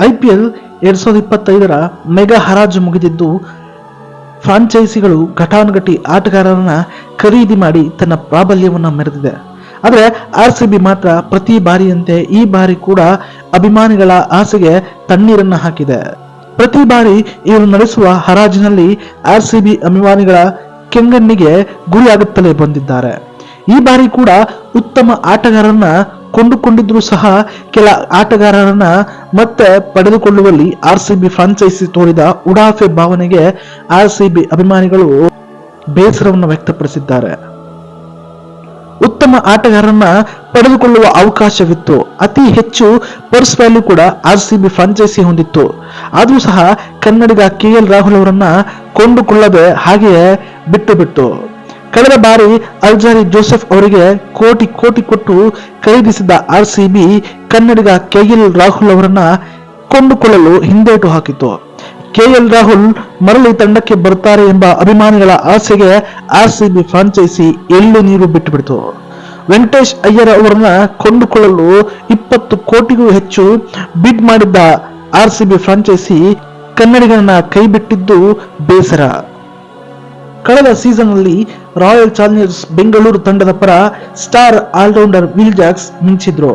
I P L ಎರಡ್ ಸಾವಿರದ ಇಪ್ಪತ್ತೈದರ ಮೆಗಾ ಹರಾಜು ಮುಗಿದಿದ್ದು, ಫ್ರಾಂಚೈಸಿಗಳು ಘಟಾನುಘಟಿ ಆಟಗಾರರನ್ನ ಖರೀದಿ ಮಾಡಿ ತನ್ನ ಪ್ರಾಬಲ್ಯವನ್ನು ಮೆರೆದಿದೆ. ಆದರೆ, ಆರ್ ಸಿ ಬಿ ಮಾತ್ರ ಪ್ರತಿ ಬಾರಿಯಂತೆ ಈ ಬಾರಿ ಕೂಡ ಅಭಿಮಾನಿಗಳ ಆಸೆಗೆ ತಣ್ಣೀರನ್ನ ಹಾಕಿದೆ. ಪ್ರತಿ ಬಾರಿ ಇವರು ನಡೆಸುವ ಹರಾಜಿನಲ್ಲಿ ಆರ್ ಸಿ ಬಿ ಅಭಿಮಾನಿಗಳ ಕೆಂಗಣ್ಣಿಗೆ ಗುರಿಯಾಗುತ್ತಲೇ ಬಂದಿದ್ದಾರೆ. ಈ ಬಾರಿ ಕೂಡ ಉತ್ತಮ ಆಟಗಾರರನ್ನ ಕೊಂಡುಕೊಂಡಿದ್ರು ಸಹ ಕೆಲ ಆಟಗಾರರನ್ನ ಮತ್ತೆ ಪಡೆದುಕೊಳ್ಳುವಲ್ಲಿ ಆರ್ ಸಿ ಬಿ ಫ್ರಾಂಚೈಸಿ ತೋರಿದ ಉಡಾಫೆ ಭಾವನೆಗೆ ಆರ್ ಸಿ ಬಿ ಅಭಿಮಾನಿಗಳು ಬೇಸರವನ್ನು ವ್ಯಕ್ತಪಡಿಸಿದ್ದಾರೆ. ಉತ್ತಮ ಆಟಗಾರರನ್ನ ಪಡೆದುಕೊಳ್ಳುವ ಅವಕಾಶವಿತ್ತು. ಅತಿ ಹೆಚ್ಚು ಪರ್ಸ್ ವ್ಯಾಲ್ಯೂ ಕೂಡ ಆರ್ ಸಿ ಬಿ ಫ್ರಾಂಚೈಸಿ ಹೊಂದಿತ್ತು. ಆದರೂ ಸಹ ಕನ್ನಡಿಗ ಕೆ ಎಲ್ ರಾಹುಲ್ ಅವರನ್ನ ಕೊಂಡುಕೊಳ್ಳದೆ ಹಾಗೆಯೇ ಬಿಟ್ಟು ಬಿಟ್ಟು ಕಳೆದ ಬಾರಿ ಅಲ್ಜಾರಿ ಜೋಸೆಫ್ ಅವರಿಗೆ ಕೋಟಿ ಕೋಟಿ ಕೊಟ್ಟು ಖರೀದಿಸಿದ ಆರ್ ಸಿ ಬಿ ಕನ್ನಡಿಗ ಕೆ ಎಲ್ ರಾಹುಲ್ ಅವರನ್ನ ಕೊಂಡುಕೊಳ್ಳಲು ಹಿಂದೇಟು ಹಾಕಿತು ಕೆಎಲ್ ರಾಹುಲ್ ಮರಳಿ ತಂಡಕ್ಕೆ ಬರ್ತಾರೆ ಎಂಬ ಅಭಿಮಾನಿಗಳ ಆಸೆಗೆ ಆರ್ ಸಿ ಬಿ ಫ್ರಾಂಚೈಸಿ ಎಳ್ಳು ನೀರು ಬಿಟ್ಟುಬಿಡ್ತು. ವೆಂಕಟೇಶ್ ಅಯ್ಯರ್ ಅವರನ್ನ ಕೊಂಡುಕೊಳ್ಳಲು ಇಪ್ಪತ್ತು ಕೋಟಿಗೂ ಹೆಚ್ಚು ಬಿಡ್ ಮಾಡಿದ್ದ ಆರ್ ಸಿ ಬಿ ಫ್ರಾಂಚೈಸಿ ಕನ್ನಡಿಗರನ್ನ ಕೈಬಿಟ್ಟಿದ್ದು ಬೇಸರ. ಕಳೆದ ಸೀಸನ್ ಅಲ್ಲಿ ರಾಯಲ್ ಚಾಲೆಂಜರ್ಸ್ ಬೆಂಗಳೂರು ತಂಡದ ಪರ ಸ್ಟಾರ್ ಆಲ್ರೌಂಡರ್ ವಿಲ್ ಜಾಕ್ಸ್ ಮಿಂಚಿದ್ರು.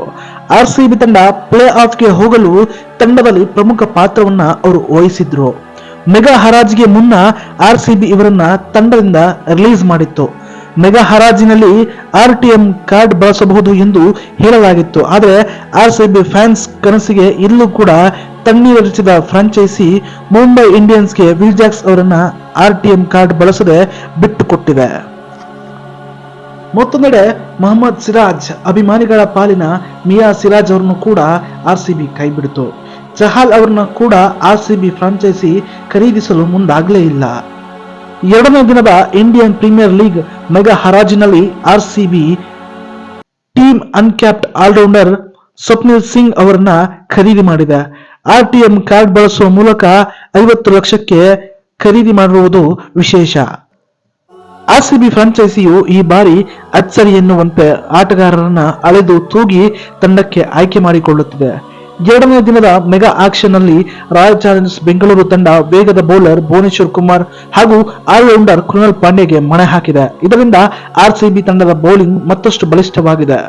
ಆರ್ ಸಿ ಬಿ ತಂಡ ಪ್ಲೇ ಆಫ್ಗೆ ಹೋಗಲು ತಂಡದಲ್ಲಿ ಪ್ರಮುಖ ಪಾತ್ರವನ್ನ ಅವರು ವಹಿಸಿದ್ರು. ಮೆಗಾ ಹರಾಜಿಗೆ ಮುನ್ನ ಆರ್ ಸಿ ಬಿ ಇವರನ್ನ ತಂಡದಿಂದ ರಿಲೀಸ್ ಮಾಡಿತ್ತು. ಮೆಗಾ ಹರಾಜಿನಲ್ಲಿ ಆರ್ ಟಿ ಎಂ ಕಾರ್ಡ್ ಬಳಸಬಹುದು ಎಂದು ಹೇಳಲಾಗಿತ್ತು. ಆದರೆ ಆರ್ ಸಿ ಬಿ ಫ್ಯಾನ್ಸ್ ಕನಸಿಗೆ ಇಲ್ಲೂ ಕೂಡ ತಣ್ಣೀರರಿಸಿದ ಫ್ರಾಂಚೈಸಿ ಮುಂಬೈ ಇಂಡಿಯನ್ಸ್ಗೆ ವಿಲ್ ಜಾಕ್ಸ್ ಅವರನ್ನ ಆರ್ ಟಿ ಎಂ ಕಾರ್ಡ್ ಬಳಸದೆ ಬಿಟ್ಟುಕೊಟ್ಟಿದೆ. ಮತ್ತೊಂದೆಡೆ ಮೊಹಮ್ಮದ್ ಸಿರಾಜ್ ಅಭಿಮಾನಿಗಳ ಪಾಲಿನ ಮಿಯಾ ಸಿರಾಜ್ ಅವರನ್ನು ಕೂಡ ಆರ್ ಸಿ ಬಿ ಕೈಬಿಡಿತು. ಚಹಾಲ್ ಅವರನ್ನ ಕೂಡ ಆರ್ ಸಿ ಬಿ ಫ್ರಾಂಚೈಸಿ ಖರೀದಿಸಲು ಮುಂದಾಗಲೇ ಇಲ್ಲ. ಎರಡನೇ ದಿನದ Indian premier league mega ಹರಾಜಿನಲ್ಲಿ R C B team uncapped allrounder Swapnil Singh ಅವರನ್ನ ಖರೀದಿ ಮಾಡಿದೆ. ಆರ್ ಟಿ ಎಂ ಕಾರ್ಡ್ ಬಳಸುವ ಮೂಲಕ ಐವತ್ತು ಲಕ್ಷಕ್ಕೆ ಖರೀದಿ ಮಾಡಿರುವುದು ವಿಶೇಷ. ಆರ್ಸಿಬಿ ಫ್ರಾಂಚೈಸಿಯು ಈ ಬಾರಿ ಅಚ್ಚರಿ ಎನ್ನುವಂತೆ ಆಟಗಾರರನ್ನ ಅಳೆದು ತೂಗಿ ತಂಡಕ್ಕೆ ಆಯ್ಕೆ ಮಾಡಿಕೊಳ್ಳುತ್ತಿದೆ. ಎರಡನೇ ದಿನದ ಮೆಗಾ ಆಕ್ಷನ್ನಲ್ಲಿ ರಾಯಲ್ ಚಾಲೆಂಜರ್ಸ್ ಬೆಂಗಳೂರು ತಂಡ ವೇಗದ ಬೌಲರ್ ಭುವನೇಶ್ವರ್ ಕುಮಾರ್ ಹಾಗೂ ಆಲ್ರೌಂಡರ್ ಕೃಣಾಲ್ ಪಾಂಡೆಗೆ ಮಣೆ ಹಾಕಿದೆ. ಇದರಿಂದ ಆರ್ಸಿಬಿ ತಂಡದ ಬೌಲಿಂಗ್ ಮತ್ತಷ್ಟು ಬಲಿಷ್ಠವಾಗಿದೆ.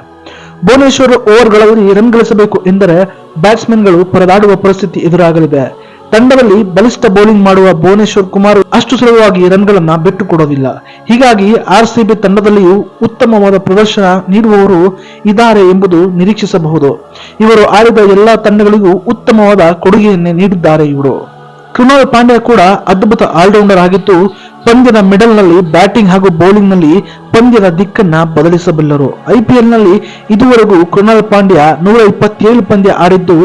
ಭುವನೇಶ್ವರ್ ಓವರ್ಗಳಲ್ಲಿ ರನ್ ಗಳಿಸಬೇಕು ಎಂದರೆ ಬ್ಯಾಟ್ಸ್ಮನ್ಗಳು ಪರದಾಡುವ ಪರಿಸ್ಥಿತಿ ಎದುರಾಗಲಿದೆ. ತಂಡದಲ್ಲಿ ಬಲಿಷ್ಠ ಬೌಲಿಂಗ್ ಮಾಡುವ ಭುವನೇಶ್ವರ್ ಕುಮಾರ್ ಅಷ್ಟು ಸುಲಭವಾಗಿ ರನ್ಗಳನ್ನ ಬಿಟ್ಟುಕೊಡೋದಿಲ್ಲ. ಹೀಗಾಗಿ ಆರ್ ಸಿ ಬಿ ತಂಡದಲ್ಲಿಯೂ ಉತ್ತಮವಾದ ಪ್ರದರ್ಶನ ನೀಡುವವರು ಇದ್ದಾರೆ ಎಂಬುದು ನಿರೀಕ್ಷಿಸಬಹುದು. ಇವರು ಆಡಿದ ಎಲ್ಲಾ ತಂಡಗಳಿಗೂ ಉತ್ತಮವಾದ ಕೊಡುಗೆಯನ್ನೇ ನೀಡಿದ್ದಾರೆ ಇವರು. ಕೃಣಾಲ್ ಪಾಂಡ್ಯ ಕೂಡ ಅದ್ಭುತ ಆಲ್ರೌಂಡರ್ ಆಗಿದ್ದು ಪಂದ್ಯದ ಮಿಡಲ್ನಲ್ಲಿ ಬ್ಯಾಟಿಂಗ್ ಹಾಗೂ ಬೌಲಿಂಗ್ನಲ್ಲಿ ಪಂದ್ಯದ ದಿಕ್ಕನ್ನ ಬದಲಿಸಬಲ್ಲರು. ಐಪಿಎಲ್ನಲ್ಲಿ ಇದುವರೆಗೂ ಕೃಣಾಲ್ ಪಾಂಡ್ಯ ನೂರ ಇಪ್ಪತ್ತೇಳು ಪಂದ್ಯ ಆಡಿದ್ದು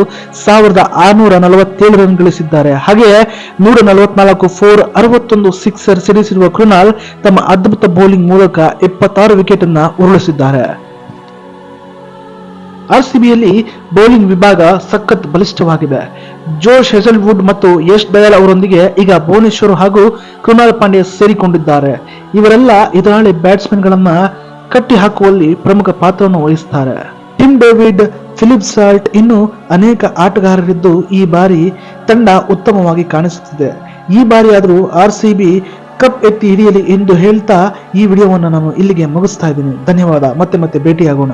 ಸಾವಿರದ ಆರುನೂರ ನಲವತ್ತೇಳು ರನ್ ಗಳಿಸಿದ್ದಾರೆ. ಹಾಗೆಯೇ ನೂರ ನಲವತ್ನಾಲ್ಕು ಫೋರ್ ಅರವತ್ತೊಂದು ಸಿಕ್ಸರ್ ಸಿಡಿಸಿರುವ ಕೃಣಾಲ್ ತಮ್ಮ ಅದ್ಭುತ ಬೌಲಿಂಗ್ ಮೂಲಕ ಎಪ್ಪತ್ತಾರು ವಿಕೆಟ್ ಅನ್ನ ಉರುಳಿಸಿದ್ದಾರೆ. ಆರ್ ಸಿಬಿಯಲ್ಲಿ ಬೌಲಿಂಗ್ ವಿಭಾಗ ಸಖತ್ ಬಲಿಷ್ಠವಾಗಿದೆ. ಜೋಶ್ ಹೆಸಲ್ವುಡ್ ಮತ್ತು ಯಶ್ ದಯಾಲ್ ಅವರೊಂದಿಗೆ ಈಗ ಭುವನೇಶ್ವರ್ ಹಾಗೂ ಕೃಣಾಲ್ ಪಾಂಡ್ಯ ಸೇರಿಕೊಂಡಿದ್ದಾರೆ. ಇವರೆಲ್ಲ ಎದುರಾಳಿ ಬ್ಯಾಟ್ಸ್ಮನ್ಗಳನ್ನ ಕಟ್ಟಿ ಹಾಕುವಲ್ಲಿ ಪ್ರಮುಖ ಪಾತ್ರವನ್ನು ವಹಿಸುತ್ತಾರೆ ಟಿಮ್ ಡೇವಿಡ್ ಫಿಲಿಪ್ ಸಾಲ್ಟ್ ಇನ್ನು ಅನೇಕ ಆಟಗಾರರಿದ್ದು ಈ ಬಾರಿ ತಂಡ ಉತ್ತಮವಾಗಿ ಕಾಣಿಸುತ್ತಿದೆ. ಈ ಬಾರಿ ಆದರೂ ಆರ್ ಸಿ ಬಿ ಕಪ್ ಎತ್ತಿ ಹಿಡಿಯಲಿ ಎಂದು ಹೇಳ್ತಾ ಈ ವಿಡಿಯೋವನ್ನು ನಾನು ಇಲ್ಲಿಗೆ ಮುಗಿಸ್ತಾ ಇದ್ದೀನಿ. ಧನ್ಯವಾದ. ಮತ್ತೆ ಮತ್ತೆ ಭೇಟಿಯಾಗೋಣ.